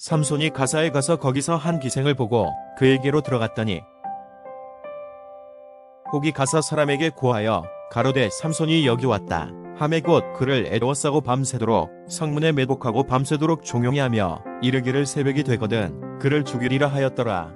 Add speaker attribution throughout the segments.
Speaker 1: 삼손이 가사에 가서 거기서 한 기생을 보고 그에게로 들어갔더니 혹이 가사 사람에게 고하여 가로되 삼손이 여기 왔다. 함에 곧 그를 애로워싸고 밤새도록 성문에 매복하고 밤새도록 종용히 하며 이르기를 새벽이 되거든 그를 죽이리라 하였더라.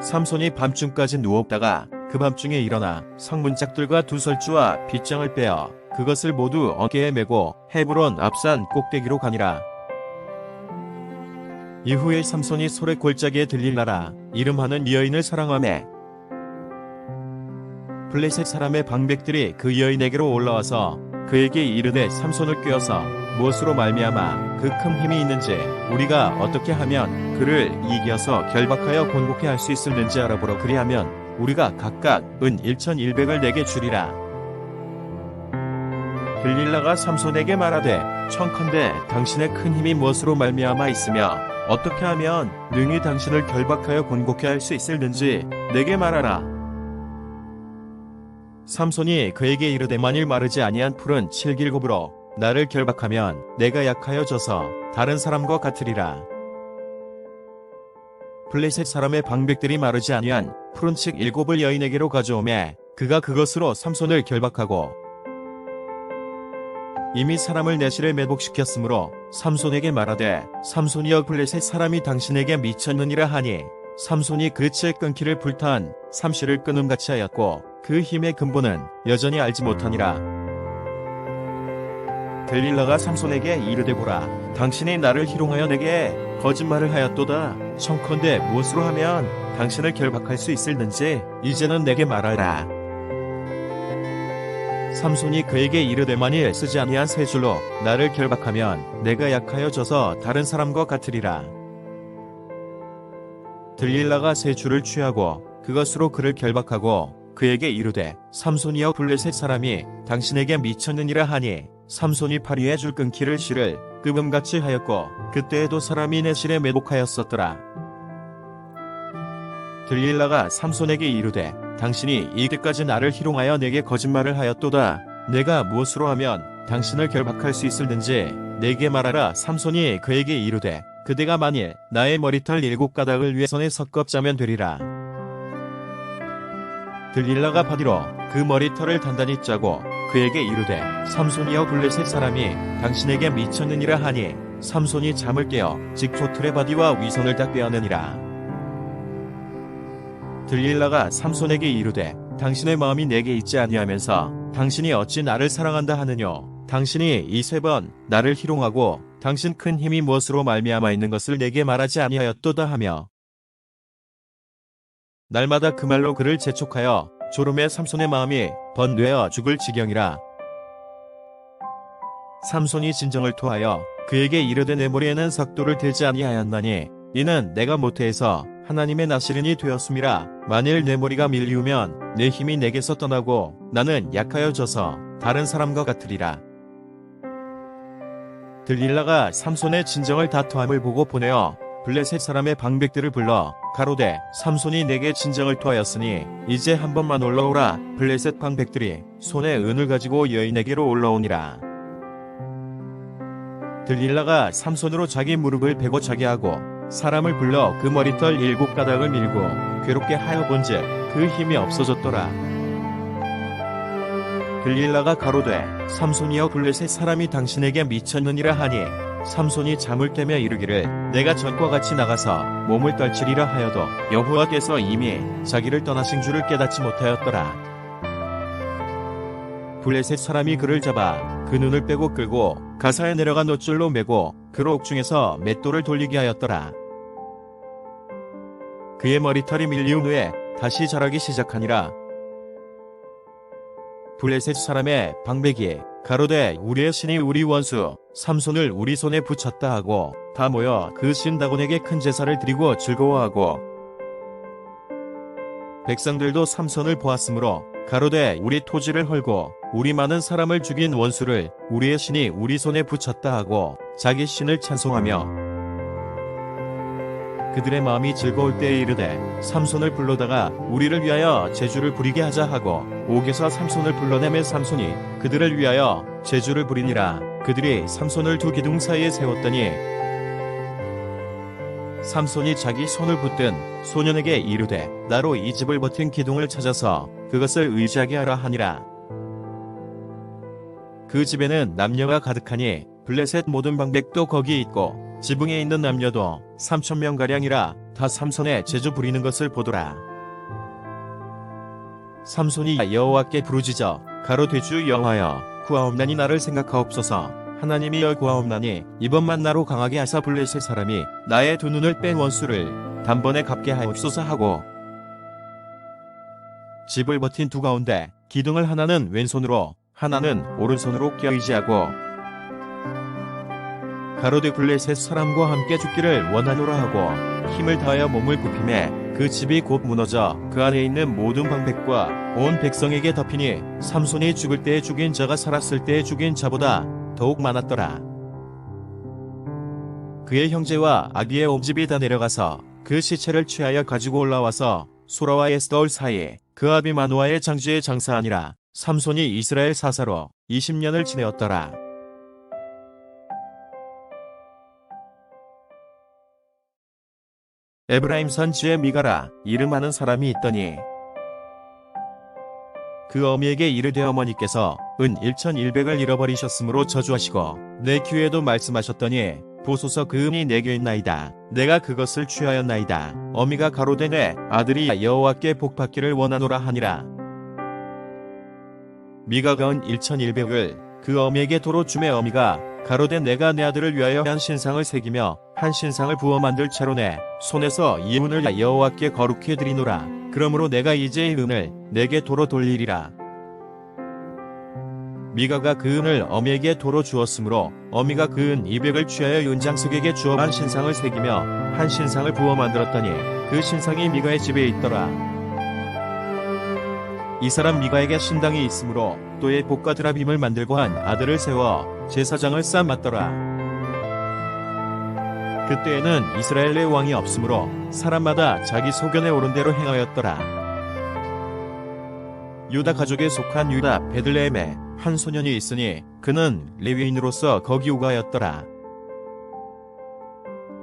Speaker 1: 삼손이 밤중까지 누웠다가 그 밤중에 일어나 성문 짝들과 두 설주와 빗장을 빼어 그것을 모두 어깨에 메고 헤브론 앞산 꼭대기로 가니라. 이후에 삼손이 소래 골짜기에 들릴라라. 이름하는 여인을 사랑하매 블레셋 사람의 방백들이 그 여인에게로 올라와서 그에게 이르되 삼손을 꿰어서 무엇으로 말미암아 그 큰 힘이 있는지 우리가 어떻게 하면 그를 이겨서 결박하여 곤곡해 할 수 있을는지 알아보러 그리하면 우리가 각각 은 1100을 내게 주리라. 들릴라가 삼손에게 말하되 청컨대 당신의 큰 힘이 무엇으로 말미암아 있으며 어떻게 하면 능히 당신을 결박하여 곤곡해 할수 있을는지 내게 말하라 삼손이 그에게 이르되 만일 마르지 아니한 푸른 칠길곱으로 나를 결박하면 내가 약하여 져서 다른 사람과 같으리라. 블레셋 사람의 방백들이 마르지 아니한 푸른 칠 일곱을 여인에게로 가져오매 그가 그것으로 삼손을 결박하고 이미 사람을 내실에 매복시켰으므로 삼손에게 말하되 삼손이여 블레셋 사람이 당신에게 미쳤느니라 하니 삼손이 그칠 끊기를 불탄 삼시를 끊음같이 하였고 그 힘의 근본은 여전히 알지 못하니라. 델릴라가 삼손에게 이르되 보라 당신이 나를 희롱하여 내게 거짓말을 하였도다 청컨대 무엇으로 하면 당신을 결박할 수 있을는지 이제는 내게 말하라 삼손이 그에게 이르되 만일 쓰지 아니한 세 줄로 나를 결박하면 내가 약하여 져서 다른 사람과 같으리라 들릴라가 세 줄을 취하고 그것으로 그를 결박하고 그에게 이르되 삼손이여 블레셋 사람이 당신에게 미쳤느니라 하니 삼손이 파리에 줄 끊기를 실을 끄음같이 하였고 그때에도 사람이 내 실에 매복하였었더라. 들릴라가 삼손에게 이르되 당신이 이때까지 나를 희롱하여 내게 거짓말을 하였도다. 내가 무엇으로 하면 당신을 결박할 수 있을는지 내게 말하라. 삼손이 그에게 이르되 그대가 만일 나의 머리털 일곱 가닥을 위해 손에 섞업자면 되리라. 들릴라가 바디로 그 머리털을 단단히 짜고 그에게 이르되 삼손이여 블레셋 사람이 당신에게 미쳤느니라 하니 삼손이 잠을 깨어 직초틀의 바디와 위선을 다 빼어내니라. 들릴라가 삼손에게 이르되 당신의 마음이 내게 있지 아니하면서 당신이 어찌 나를 사랑한다 하느뇨 당신이 이 세 번 나를 희롱하고 당신 큰 힘이 무엇으로 말미암아 있는 것을 내게 말하지 아니하였도다 하며 날마다 그 말로 그를 재촉하여 졸음에 삼손의 마음이 번뇌어 죽을 지경이라. 삼손이 진정을 토하여 그에게 이르되 내 머리에는 삭도를 들지 아니하였나니 이는 내가 모태에서 하나님의 나시린이 되었음이라 만일 내 머리가 밀리우면 내 힘이 내게서 떠나고 나는 약하여 져서 다른 사람과 같으리라. 들릴라가 삼손의 진정을 다투함을 보고 보내어 블레셋 사람의 방백들을 불러 가로되 삼손이 내게 진정을 토하였으니 이제 한 번만 올라오라. 블레셋 방백들이 손에 은을 가지고 여인에게로 올라오니라. 들릴라가 삼손으로 자기 무릎을 베고 자게 하고 사람을 불러 그 머리털 일곱 가닥을 밀고 괴롭게 하여 본즉 그 힘이 없어졌더라 들릴라가 가로되 삼손이여 블레셋 사람이 당신에게 미쳤느니라 하니 삼손이 잠을 깨며 이르기를 내가 전과 같이 나가서 몸을 떨치리라 하여도 여호와께서 이미 자기를 떠나신 줄을 깨닫지 못하였더라. 블레셋 사람이 그를 잡아 그 눈을 빼고 끌고 가사에 내려간 노줄로 메고 그로 옥중에서 맷돌을 돌리게 하였더라. 그의 머리털이 밀리운 후에 다시 자라기 시작하니라. 블레셋 사람의 방백이 가로되 우리의 신이 우리 원수 삼손을 우리 손에 붙였다 하고 다 모여 그 신 다곤에게 큰 제사를 드리고 즐거워하고 백성들도 삼손을 보았으므로 가로되 우리 토지를 헐고 우리 많은 사람을 죽인 원수를 우리의 신이 우리 손에 붙였다 하고 자기 신을 찬송하며 그들의 마음이 즐거울 때에 이르되 삼손을 불러다가 우리를 위하여 제주를 부리게 하자 하고 옥에서 삼손을 불러내매 삼손이 그들을 위하여 제주를 부리니라 그들이 삼손을 두 기둥 사이에 세웠더니 삼손이 자기 손을 붙든 소년에게 이르되 나로 이 집을 버틴 기둥을 찾아서 그것을 의지하게 하라 하니라. 그 집에는 남녀가 가득하니 블레셋 모든 방백도 거기 있고 지붕에 있는 남녀도 3천 명 가량이라 다 삼손의 제주 부리는 것을 보더라. 삼손이 여호와께 부르짖어 가로되 주 여호와여 구하옵나니 나를 생각하옵소서 하나님이 여 구하옵나니 이번만 나로 강하게 하사 블레셋 사람이 나의 두 눈을 뺀 원수를 단번에 갚게 하옵소서 하고 집을 버틴 두 가운데 기둥을 하나는 왼손으로 하나는 오른손으로 껴의지하고 가로되 블레셋 사람과 함께 죽기를 원하노라 하고 힘을 다하여 몸을 굽힘에 그 집이 곧 무너져 그 안에 있는 모든 방백과 온 백성에게 덮이니 삼손이 죽을 때에 죽인 자가 살았을 때에 죽인 자보다 더욱 많았더라. 그의 형제와 아기의 옴집이 다 내려가서 그 시체를 취하여 가지고 올라와서 소라와 에스더울 사이에 그 아비 마노아의 장주에 장사하니라 삼손이 이스라엘 사사로 20년을 지내었더라. 에브라임 산지에 미가라 이름하는 사람이 있더니 그 어미에게 이르되 어머니께서 은 1100을 잃어버리셨으므로 저주하시고 내 귀에도 말씀하셨더니 보소서 그 은이 내게 있나이다. 내가 그것을 취하였나이다. 어미가 가로되네 아들이 여호와께 복받기를 원하노라 하니라 미가가 은 1100을 그 어미에게 도로 주매 어미가 가로된 내가 내 아들을 위하여 한 신상을 새기며 한 신상을 부어 만들 채로 내 손에서 이 은을 여호와께 거룩히 해 드리노라. 그러므로 내가 이제 이 은을 내게 도로 돌리리라. 미가가 그 은을 어미에게 도로 주었으므로 어미가 그 은 200을 취하여 윤장석에게 주어 한 신상을 새기며 한 신상을 부어 만들었더니 그 신상이 미가의 집에 있더라. 이 사람 미가에게 신당이 있으므로 또의 복과 드라빔을 만들고 한 아들을 세워 제사장을 쌓았더라. 그때에는 이스라엘의 왕이 없으므로 사람마다 자기 소견에 오른 대로 행하였더라. 유다 가족에 속한 유다 베들레헴에 한 소년이 있으니 그는 레위인으로서 거기 우가였더라.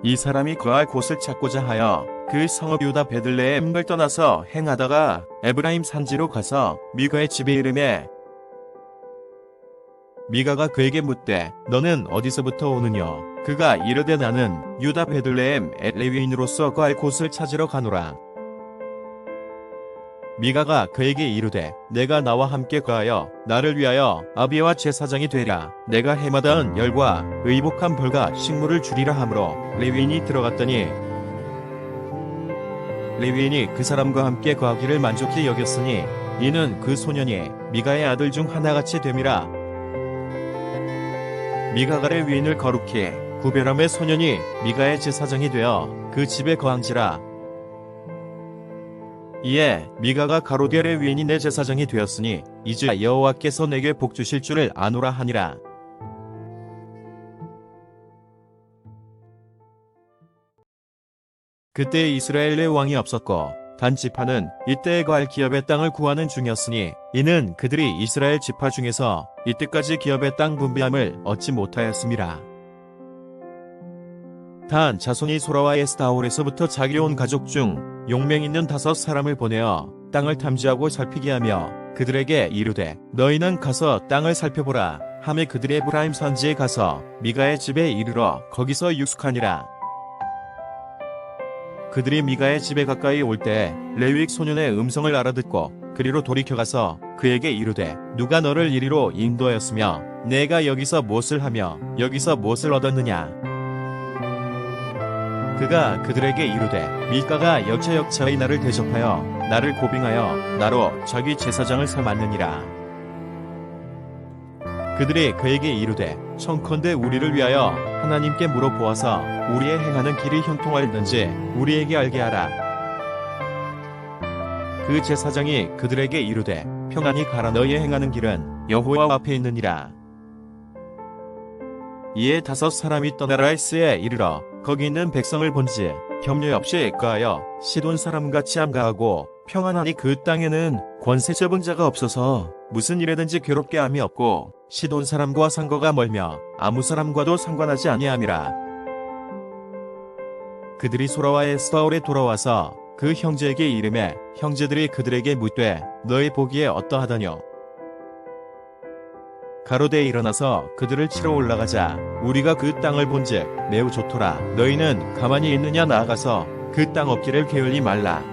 Speaker 1: 이 사람이 거할 곳을 찾고자 하여 그 성읍 유다 베들레헴을 떠나서 행하다가 에브라임 산지로 가서 미가의 집에 이름에 미가가 그에게 묻되 너는 어디서부터 오느냐? 그가 이르되 나는 유다 베들레헴 레위인으로서 거할 곳을 찾으러 가노라 미가가 그에게 이르되 내가 나와 함께 거하여 나를 위하여 아비와 제사장이 되라. 내가 해마다은 열과 의복한 벌과 식물을 주리라 하므로 레위인이 들어갔더니 레위인이 그 사람과 함께 거하기를 만족히 여겼으니 이는 그 소년이 미가의 아들 중 하나같이 됨이라. 미가가의 위인을 거룩히 구별함의 소년이 미가의 제사장이 되어 그 집에 거항지라 이에 미가가 가로디엘의 위인이 내 제사장이 되었으니 이제 여호와께서 내게 복 주실 줄을 아노라 하니라 그때 이스라엘의 왕이 없었고 단 지파는 이때에 거할 기업의 땅을 구하는 중이었으니 이는 그들이 이스라엘 지파 중에서 이때까지 기업의 땅 분배함을 얻지 못하였습니다. 단 자손이 소라와 에스타올에서부터 자기 온 가족 중 용맹 있는 다섯 사람을 보내어 땅을 탐지하고 살피게 하며 그들에게 이르되 너희는 가서 땅을 살펴보라. 함에 그들의 에브라임 선지에 가서 미가의 집에 이르러 거기서 육숙하니라. 그들이 미가의 집에 가까이 올 때 레위익 소년의 음성을 알아듣고 그리로 돌이켜 가서 그에게 이르되 누가 너를 이리로 인도하였으며 내가 여기서 무엇을 하며 여기서 무엇을 얻었느냐 그가 그들에게 이르되 미가가 역차역차의 나를 대접하여 나를 고빙하여 나로 자기 제사장을 삼았느니라 그들이 그에게 이르되 청컨대 우리를 위하여 하나님께 물어보아서 우리의 행하는 길이 형통하였는지 우리에게 알게 하라. 그 제사장이 그들에게 이르되 평안히 가라 너희 행하는 길은 여호와 앞에 있느니라. 이에 다섯 사람이 떠나라이스에 이르러 거기 있는 백성을 본지 겸례 없이 가하여 시돈 사람같이 암가하고 평안하니 그 땅에는 권세 잡은 자가 없어서 무슨 일에든지 괴롭게 함이 없고 시돈 사람과 상거가 멀며 아무 사람과도 상관하지 아니함이라. 그들이 소라와 에스타올에 돌아와서 그 형제에게 이름해 형제들이 그들에게 묻되 너희 보기에 어떠하더뇨 가로대에 일어나서 그들을 치러 올라가자. 우리가 그 땅을 본즉 매우 좋더라. 너희는 가만히 있느냐 나아가서 그땅 없기를 게을리 말라.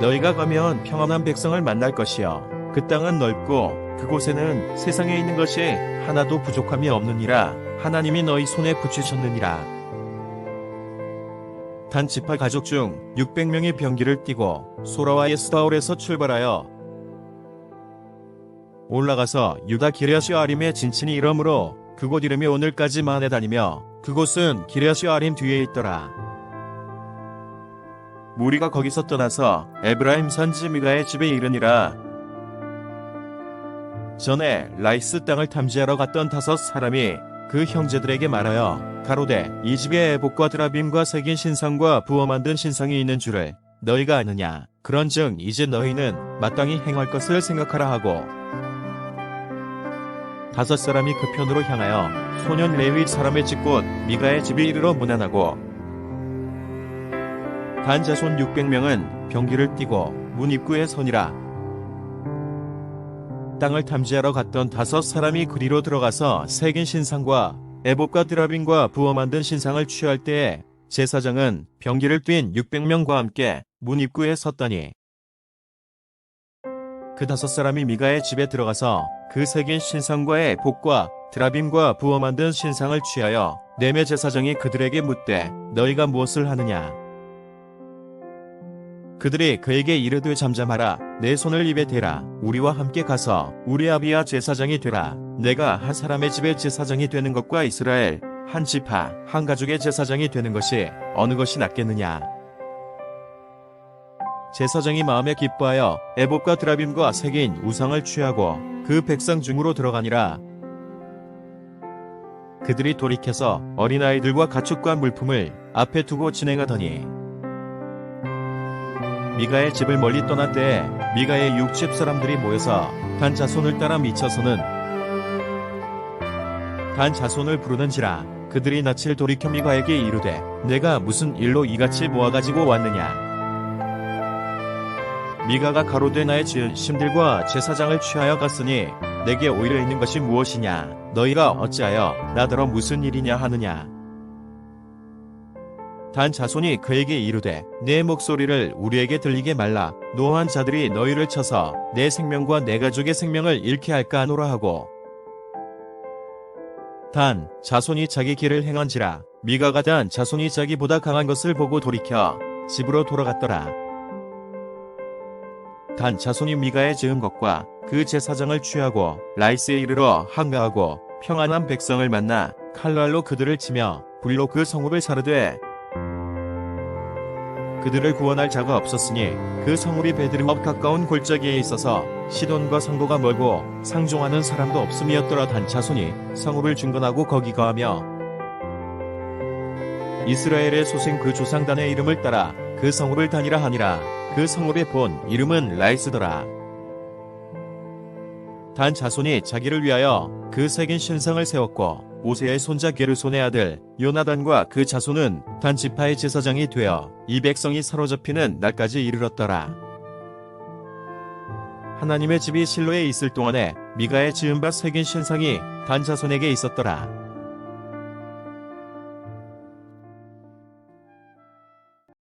Speaker 1: 너희가 가면 평안한 백성을 만날 것이요. 그 땅은 넓고 그곳에는 세상에 있는 것이 하나도 부족함이 없느니라. 하나님이 너희 손에 붙이셨느니라. 단 지파 가족 중 600명이 병기를 띠고 소라와 에스타올에서 출발하여 올라가서 유다 기레아시 아림에 진친이 이러므로 그곳 이름이 오늘까지 만에 다니며 그곳은 기레아시 아림 뒤에 있더라. 무리가 거기서 떠나서 에브라임 산지 미가의 집에 이르니라. 전에 라이스 땅을 탐지하러 갔던 다섯 사람이 그 형제들에게 말하여 가로되 이 집에 에복과 드라빔과 새긴 신상과 부어 만든 신상이 있는 줄을 너희가 아느냐 그런즉 이제 너희는 마땅히 행할 것을 생각하라 하고 다섯 사람이 그 편으로 향하여 소년 레위 사람의 집곳 미가의 집에 이르러 문안하고 단 자손 600명은 병기를 띠고 문 입구에 서니라. 땅을 탐지하러 갔던 다섯 사람이 그리로 들어가서 새긴 신상과 에봇과 드라빈과 부어 만든 신상을 취할 때에 제사장은 병기를 뛴 600명과 함께 문 입구에 섰더니 그 다섯 사람이 미가의 집에 들어가서 그 새긴 신상과의 복과 드라빔과 부어 만든 신상을 취하여 내매 제사장이 그들에게 묻되 너희가 무엇을 하느냐? 그들이 그에게 이르되 잠잠하라. 내 손을 입에 대라. 우리와 함께 가서 우리 아비야 제사장이 되라. 내가 한 사람의 집의 제사장이 되는 것과 이스라엘 한 지파 한 가족의 제사장이 되는 것이 어느 것이 낫겠느냐 제사장이 마음에 기뻐하여 에봇과 드라빔과 새긴 우상을 취하고 그 백성 중으로 들어가니라. 그들이 돌이켜서 어린아이들과 가축과 물품을 앞에 두고 진행하더니 미가의 집을 멀리 떠날 때에 미가의 육집 사람들이 모여서 단 자손을 따라 미쳐서는 단 자손을 부르는지라 그들이 낯을 돌이켜 미가에게 이르되 내가 무슨 일로 이같이 모아가지고 왔느냐 미가가 가로되 나의 지은 심들과 제사장을 취하여 갔으니 내게 오히려 있는 것이 무엇이냐? 너희가 어찌하여 나더러 무슨 일이냐 하느냐? 단 자손이 그에게 이르되 내 목소리를 우리에게 들리게 말라. 노한 자들이 너희를 쳐서 내 생명과 내 가족의 생명을 잃게 할까 하노라 하고. 단 자손이 자기 길을 행한지라. 미가가 단 자손이 자기보다 강한 것을 보고 돌이켜 집으로 돌아갔더라 단 자손이 미가의 지은 것과 그 제사장을 취하고 라이스에 이르러 한가하고 평안한 백성을 만나 칼날로 그들을 치며 불로 그 성읍을 사르되 그들을 구원할 자가 없었으니 그 성읍이 베드르업 가까운 골짜기에 있어서 시돈과 상고가 멀고 상종하는 사람도 없음이었더라. 단 자손이 성읍을 중건하고 거기 거하며 이스라엘의 소생 그 조상단의 이름을 따라 그 성읍을 다니라 하니라 그 성읍의 본 이름은 라이스더라 단 자손이 자기를 위하여 그 새긴 신상을 세웠고 오세의 손자 게르손의 아들 요나단과 그 자손은 단 지파의 제사장이 되어 이 백성이 사로잡히는 날까지 이르렀더라. 하나님의 집이 실로에 있을 동안에 미가의 지은 바 새긴 신상이 단 자손에게 있었더라.